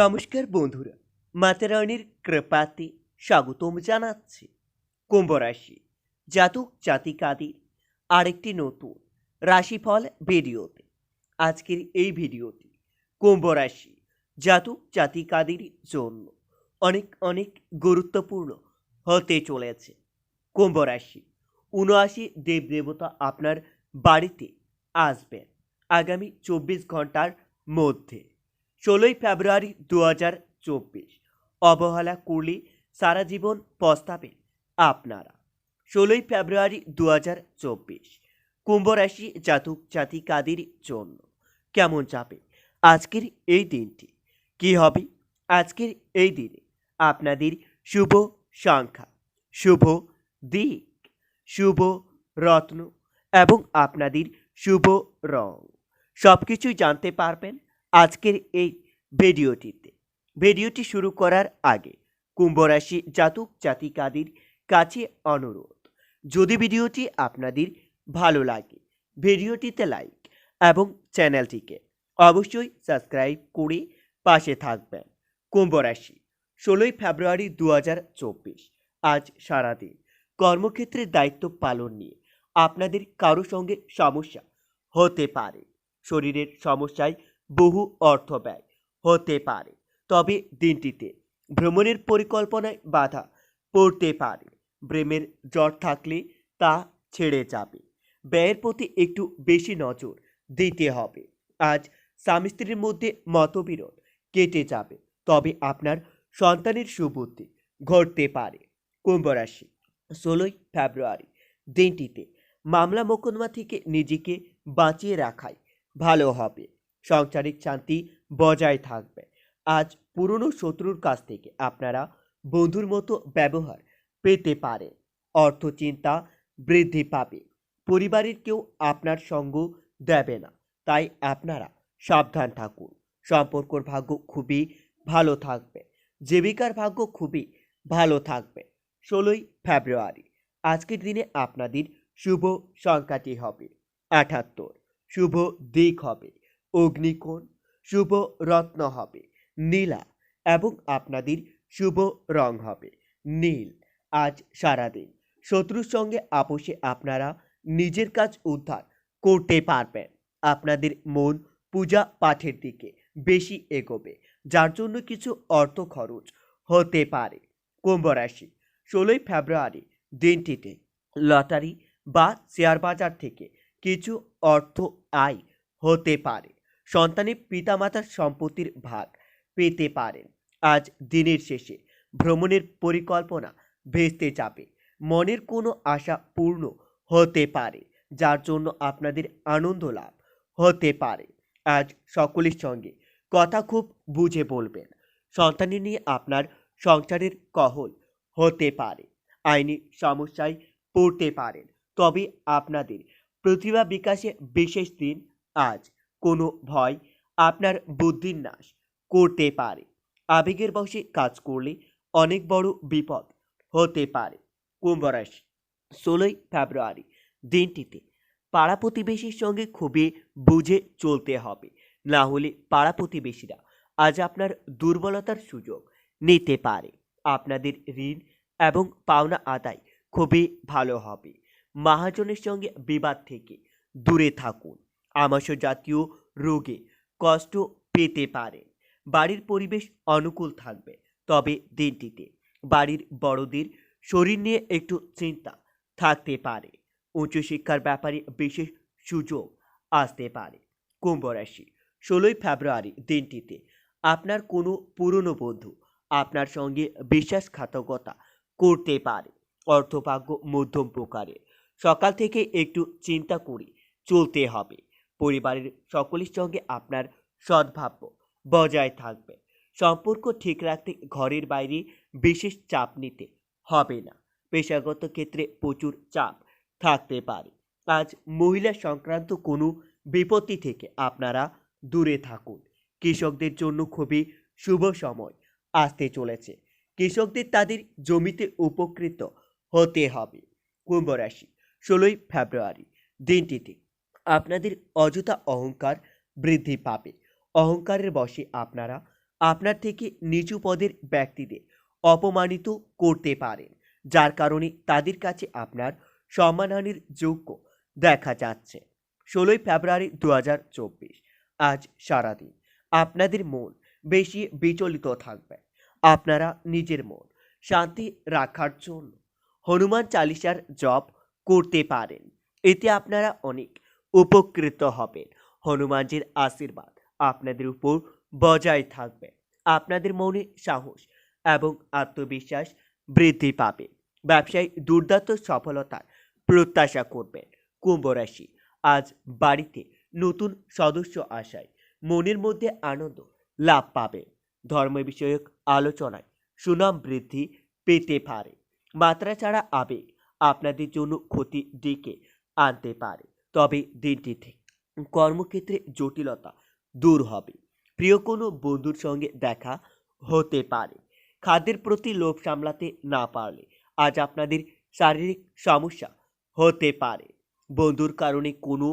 নমস্কার বন্ধুরা মাতারানির কৃপাতে স্বাগতম জানাচ্ছি কুম্ভ রাশি জাতক জাতিকাদের আরেকটি নতুন রাশিফল ভিডিওতে। আজকের এই ভিডিওটি কুম্ভ রাশি জাতক জাতিকাদের জন্য অনেক অনেক গুরুত্বপূর্ণ হতে চলেছে। কুম্ভ রাশি উনআশি দেবদেবতা আপনার বাড়িতে আসবেন আগামী চব্বিশ ঘণ্টার মধ্যে। ষোলোই ফেব্রুয়ারি দু হাজার চব্বিশ। অবহেলা করলে সারা জীবন পস্তাবেন আপনারা, ষোলোই ফেব্রুয়ারি দু হাজার চব্বিশ, কুম্ভ রাশি জাতক জাতিকাদের জন্য কেমন যাবে? আজকের এই দিনটি কি হবে? আজকের এই দিনে আপনাদের শুভ সংখ্যা, শুভ দিক, শুভ রত্ন এবং আপনাদের শুভ রং। সব কিছুই জানতে পারবেন আজকের এই ভিডিওটিতে ভিডিওটি শুরু করার আগে কুম্ভ রাশি জাতক জাতিকাদের কাছে অনুরোধ, যদি ভিডিওটি আপনাদের ভালো লাগে, ভিডিওটিতে লাইক এবং চ্যানেলটিকে অবশ্যই সাবস্ক্রাইব করে পাশে থাকবেন। কুম্ভ রাশি ষোলোই ফেব্রুয়ারি দু হাজার চব্বিশ, আজ সারাদিন কর্মক্ষেত্রের দায়িত্ব পালন নিয়ে আপনাদের কারও সঙ্গে সমস্যা হতে পারে। শরীরের সমস্যায় বহু অর্থ ব্যয় হতে পারে। তবে দিনটিতে ভ্রমণের পরিকল্পনায় বাধা পড়তে পারে। প্রেমের জ্বর থাকলে তা ছেড়ে যাবে। ব্যয়ের প্রতি একটু বেশি নজর দিতে হবে। আজ স্বামী স্ত্রীর মধ্যে মতবিরোধ কেটে যাবে। তবে আপনার সন্তানের সুবুদ্ধি ঘটতে পারে। কুম্ভ রাশি, ষোলোই ফেব্রুয়ারি, দিনটিতে মামলা মোকদ্দমা থেকে নিজেকে বাঁচিয়ে রাখাই ভালো হবে। সাংসারিক শান্তি বজায় থাকবে। আজ পুরনো শত্রুর কাছ থেকে আপনারা বন্ধুর মতো ব্যবহার পেতে পারে অর্থ চিন্তা বৃদ্ধি পাবে। পরিবারের কেউ আপনার সঙ্গ দেবে না। তাই আপনারা সাবধান থাকুন। সম্পর্কর ভাগ্য খুবই ভালো থাকবে। জীবিকার ভাগ্য খুবই ভালো থাকবে। ষোলোই ফেব্রুয়ারি। আজকের দিনে আপনাদের শুভ সংখ্যাটি হবে আঠাত্তর শুভ দিক হবে। অগ্নিকোণ। শুভ রত্ন হবে, নীলা, এবং আপনাদের শুভ রং হবে, নীল। আজ সারাদিন শত্রুর সঙ্গে আপোষে আপনারা নিজের কাজ উদ্ধার করতে পারবেন। আপনাদের মন পূজা পাঠের দিকে বেশি এগোবে, যার জন্য কিছু অর্থ খরচ হতে পারে। কুম্ভ রাশি, ষোলোই ফেব্রুয়ারি দিনটিতে লটারি বা শেয়ার বাজার থেকে কিছু অর্থ আয় হতে পারে। সন্তানের পিতামাতার সম্পত্তির ভাগ পেতে পারেন। আজ দিনের শেষে ভ্রমণের পরিকল্পনা ভেস্তে যাবে মনের কোনো আশা পূর্ণ হতে পারে, যার জন্য আপনাদের আনন্দ লাভ হতে পারে। আজ সকলের সঙ্গে কথা খুব বুঝে বলবেন। সন্তানের নিয়ে আপনার সংসারের কহল হতে পারে। আইনি সমস্যায় পড়তে পারেন। তবে আপনাদের প্রতিভা বিকাশে বিশেষ দিন আজ কোনো ভয় আপনার বুদ্ধির নাশ করতে পারে। আবেগের বশে কাজ করলে অনেক বড় বিপদ হতে পারে। কুম্ভ রাশি, ষোলোই ফেব্রুয়ারি দিনটিতে পাড়া প্রতিবেশীর সঙ্গে খুবই বুঝে চলতে হবে। না হলে পাড়া প্রতিবেশীরা আজ আপনার দুর্বলতার সুযোগ নিতে পারে। আপনাদের ঋণ এবং পাওনা আদায় খুবই ভালো হবে। মহাজনের সঙ্গে বিবাদ থেকে দূরে থাকুন। আমাশ জাতীয় রোগে কষ্ট পেতে পারেন বাড়ির পরিবেশ অনুকূল থাকবে। তবে দিনটিতে বাড়ির বড়দের শরীর নিয়ে একটু চিন্তা থাকতে পারে। উচ্চশিক্ষার ব্যাপারে বিশেষ সুযোগ আসতে পারে। কুম্ভ রাশি, ষোলোই ফেব্রুয়ারি দিনটিতে আপনার কোনো পুরনো বন্ধু আপনার সঙ্গে বিশ্বাসঘাতকতা করতে পারে। অর্থভাগ্য মধ্যম প্রকারের। সকাল থেকে একটু চিন্তা করে চলতে হবে। পরিবারের সকলের সঙ্গে আপনার সদ্ভাব্য বজায় থাকবে। সম্পর্ক ঠিক রাখতে ঘরের বাইরে বিশেষ চাপ নিতে হবে না। পেশাগত ক্ষেত্রে প্রচুর চাপ থাকতে পারে। আজ মহিলা সংক্রান্ত কোনো বিপত্তি থেকে আপনারা দূরে থাকুন। কৃষকদের জন্য খুবই শুভ সময় আসতে চলেছে। কৃষকদের তাদের জমিতে উপকৃত হতে হবে। কুম্ভ রাশি, ষোলোই ফেব্রুয়ারি, দিনটিতে আপনাদের অযথা অহংকার বৃদ্ধি পাবে। অহংকারের বশে আপনারা আপনার থেকে নিচু পদের ব্যক্তিদের অপমানিত করতে পারেন, যার কারণে তাদের কাছে আপনার সম্মানহানির যোগ্য দেখা যাচ্ছে। ষোলোই ফেব্রুয়ারি দু হাজার চব্বিশ, আজ সারাদিন। আপনাদের মন বেশি বিচলিত থাকবে। আপনারা নিজের মন শান্তি রাখার জন্য হনুমান চালিসার জপ করতে পারেন। এতে আপনারা অনেক উপকৃত হবেন। হনুমানজির আশীর্বাদ আপনাদের উপর বজায় থাকবে। আপনাদের মনে সাহস এবং আত্মবিশ্বাস বৃদ্ধি পাবে। ব্যবসায় দুর্দান্ত সফলতার প্রত্যাশা করবেন। কুম্ভ রাশি আজ বাড়িতে নতুন সদস্য আসায় মনের মধ্যে আনন্দ লাভ পাবে। ধর্ম বিষয়ক আলোচনায় সুনাম বৃদ্ধি পেতে পারে। মাত্রা ছাড়া আবেগ আপনাদের জন্য ক্ষতি ডেকে আনতে পারে। তবে দিনটিতে কর্মক্ষেত্রে জটিলতা দূর হবে। প্রিয় কোনো বন্ধুর সঙ্গে দেখা হতে পারে। খাদ্যের প্রতি লোভ সামলাতে না পারলে আজ আপনাদের শারীরিক সমস্যা হতে পারে। বন্ধুর কারণে কোনো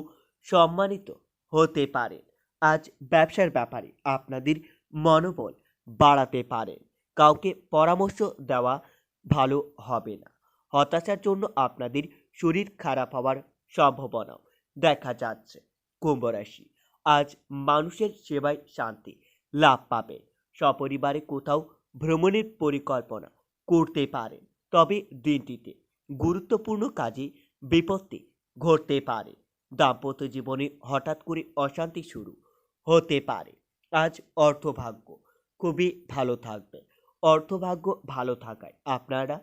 সম্মানিত হতে পারে। আজ ব্যবসার ব্যাপারে আপনাদের মনোবল বাড়াতে পারেন কাউকে পরামর্শ দেওয়া ভালো হবে না। হতাশার জন্য আপনাদের শরীর খারাপ হওয়ার সম্ভাবনাও দেখা যাচ্ছে। কুম্ভ রাশি, আজ মানুষের সেবায় শান্তি লাভ পাবে। সপরিবারে কোথাও ভ্রমণের পরিকল্পনা করতে পারেন তবে দিনটিতে গুরুত্বপূর্ণ কাজে বিপত্তি ঘটতে পারে। দাম্পত্য জীবনে হঠাৎ করে অশান্তি শুরু হতে পারে। আজ অর্থভাগ্য খুবই ভালো থাকবে। অর্থভাগ্য ভালো থাকায় আপনারা,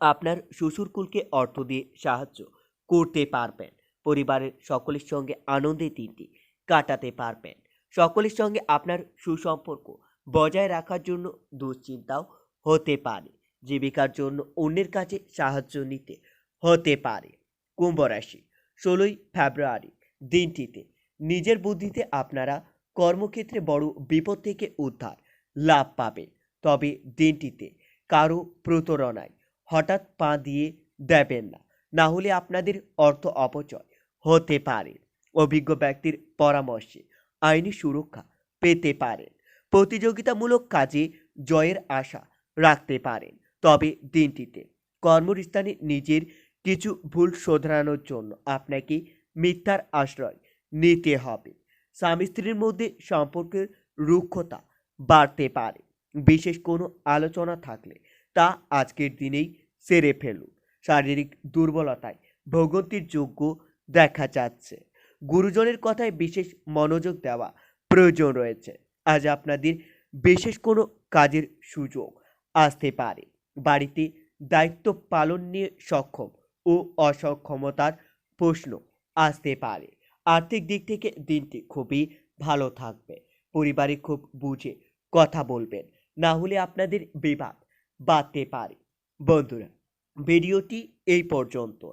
আপনার শ্বশুরকুলকে অর্থ দিয়ে সাহায্য করতে পারবেন। পরিবারের সকলের সঙ্গে আনন্দের দিনটি কাটাতে পারবেন। সকলের সঙ্গে আপনার সুসম্পর্ক বজায় রাখার জন্য দুশ্চিন্তাও হতে পারে। জীবিকার জন্য অন্যের কাছে সাহায্য নিতে হতে পারে। কুম্ভ রাশি, ষোলোই ফেব্রুয়ারি দিনটিতে নিজের বুদ্ধিতে আপনারা কর্মক্ষেত্রে বড় বিপদ থেকে উদ্ধার লাভ পাবেন। তবে দিনটিতে কারও প্রতারণায় হঠাৎ পা দিয়ে দেবেন না। না হলে আপনাদের অর্থ অপচয় হতে পারে। অভিজ্ঞ ব্যক্তির পরামর্শে আইনি সুরক্ষা পেতে পারেন। প্রতিযোগিতামূলক কাজে জয়ের আশা রাখতে পারেন। তবে দিনটিতে কর্মস্থানে নিজের কিছু ভুল শোধরানোর জন্য আপনাকে মিথ্যার আশ্রয় নিতে হবে। স্বামী স্ত্রীর মধ্যে সম্পর্কের রুক্ষতা বাড়তে পারে। বিশেষ কোনো আলোচনা থাকলে তা আজকের দিনেই সেরে ফেলুন। শারীরিক দুর্বলতায় ভোগন্তির যোগ্য দেখা যাচ্ছে। গুরুজনের কথায় বিশেষ মনোযোগ দেওয়া প্রয়োজন রয়েছে। আজ আপনাদের বিশেষ কোনো কাজের সুযোগ আসতে পারে। বাড়িতে দায়িত্ব পালন নিয়ে সক্ষম ও অসক্ষমতার প্রশ্ন আসতে পারে। আর্থিক দিক থেকে দিনটি খুবই ভালো থাকবে। পরিবারে খুব বুঝে কথা বলবেন। না হলে আপনাদের বিবাদ বাড়তে পারে। বন্ধুরা, ভিডিওটি এই পর্যন্ত